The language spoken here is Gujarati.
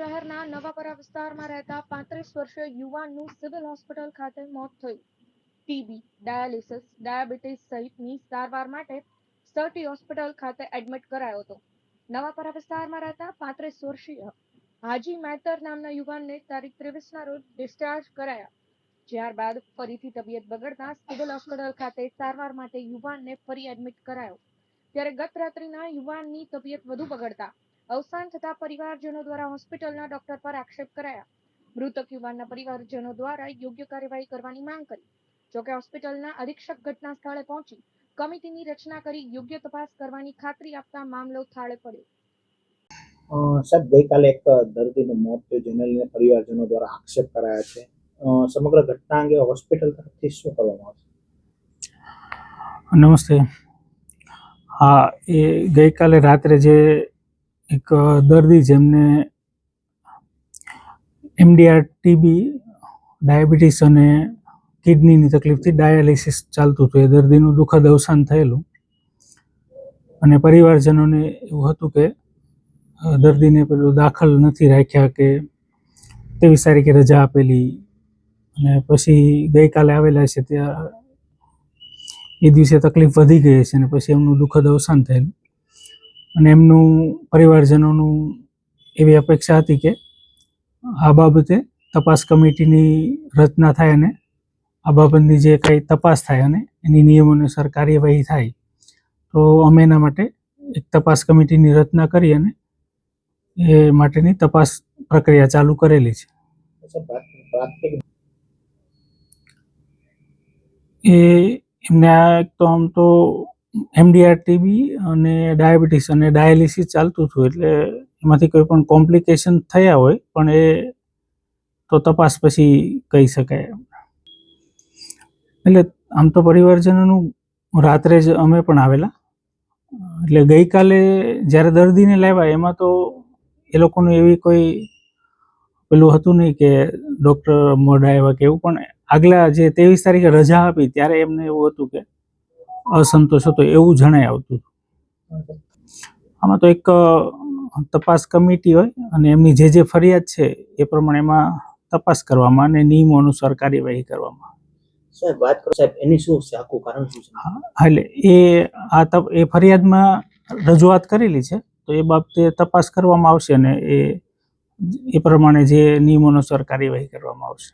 વિસ્તારમાં રહેતા પાંત્રીસ વર્ષીય યુવાનનું સિવિલ હોસ્પિટલ ખાતે મોત થયું. ટીબી, ડાયાલિસિસ, ડાયાબિટીસ સહિતની સારવાર માટે સર્ટી હોસ્પિટલ ખાતે એડમિટ કરાયો હતો. નવાપરા વિસ્તારમાં રહેતા પાંત્રીસ વર્ષીય હાજી મહેતર નામના યુવાનને તારીખ ત્રેવીસના રોજ ડિસ્ચાર્જ કરાયા. ત્યારબાદ ફરીથી તબિયત બગડતા સિવિલ હોસ્પિટલ ખાતે સારવાર માટે યુવાનને ફરી એડમિટ કરાયો. ત્યારે ગત રાત્રિના યુવાનની તબિયત વધુ બગડતા અવસાન થતા પરિવારજનો દ્વારા હોસ્પિટલના ડોક્ટર પર આક્ષેપ કરાયા. મૃતક યુવાનના પરિવારજનો દ્વારા યોગ્ય કાર્યવાહી કરવાની માંગ કરી. જોકે હોસ્પિટલના અધિક્ષક ઘટના સ્થળે પહોંચી કમિટીની રચના કરી યોગ્ય તપાસ કરવાની ખાતરી આપતા મામલો થાળે પડ્યો. અ, સાહેબ ગઈકાલે એક દર્દીનું મોત થયું જેને લઈને પરિવારજનો દ્વારા આક્ષેપ કરાયા છે. અ, સમગ્ર ઘટના અંગે હોસ્પિટલ તરફથી શું કરવામાં આવશે? નમસ્તે. હા એ ગઈકાલે રાત્રે જે એક દર્દી જેમને એમડીઆર ટીબી ડાયાબિટીસ અને કિડનીની તકલીફથી ડાયાલિસિસ ચાલતું હતું. એ દર્દીનું દુઃખદ અવસાન થયેલું. અને પરિવારજનોને એવું હતું કે દર્દીને પેલું દાખલ નથી રાખ્યા કે ત્રેવીસ તારીખે રજા આપેલી. અને પછી ગઈકાલે આવેલા છે, ત્યાં એ દિવસે તકલીફ વધી ગઈ છે અને પછી એમનું દુઃખદ અવસાન થયેલું. અને એમનું પરિવારજનોનું એવી અપેક્ષા હતી કે આ બાબતે તપાસ કમિટીની રચના થાય અને આ બાબતની જે કંઈ તપાસ થાય અને એની નિયમોનુસાર કાર્યવાહી થાય, તો અમે એના માટે એક તપાસ કમિટીની રચના કરી અને એ માટેની તપાસ પ્રક્રિયા ચાલુ કરેલી છે. એ એમને આ તો આમ તો એમડીઆર ટીબી અને ડાયાબિટીસ અને ડાયાલિસિસ ચાલતું હતું એટલે એમાંથી કોઈ પણ કોમ્પ્લિકેશન થયા હોય પણ એ તો તપાસ પછી કહી શકાય એટલે આમ તો પરિવારજનોનું રાત્રે જ અમે પણ આવેલા. એટલે ગઈકાલે જ્યારે દર્દીને લાવ્યા, એમાં તો એ લોકોનું એવી કોઈ પેલું હતું નહીં કે ડૉક્ટર મોડા એવા કે એવું, પણ આગલા જે ત્રેવીસ તારીખે રજા આપી, ત્યારે એમને એવું હતું કે અસંતોષ હતો એવું જણાય આવતું આમાં તો એક તપાસ કમિટી હોય અને એમની જે જે ફરિયાદ છે એ પ્રમાણે એમાં તપાસ કરવામાં અને નિયમો અનુસાર કાર્યવાહી કરવામાં. સાહેબ વાત કરો. સાહેબ એની શું છે? આખું કારણ શું છે? એટલે એ આ તપ એ ફરિયાદમાં રજૂઆત કરેલી છે તો એ બાબતે તપાસ કરવામાં આવશે અને એ એ પ્રમાણે જે નિયમો અનુસાર કાર્યવાહી કરવામાં આવશે.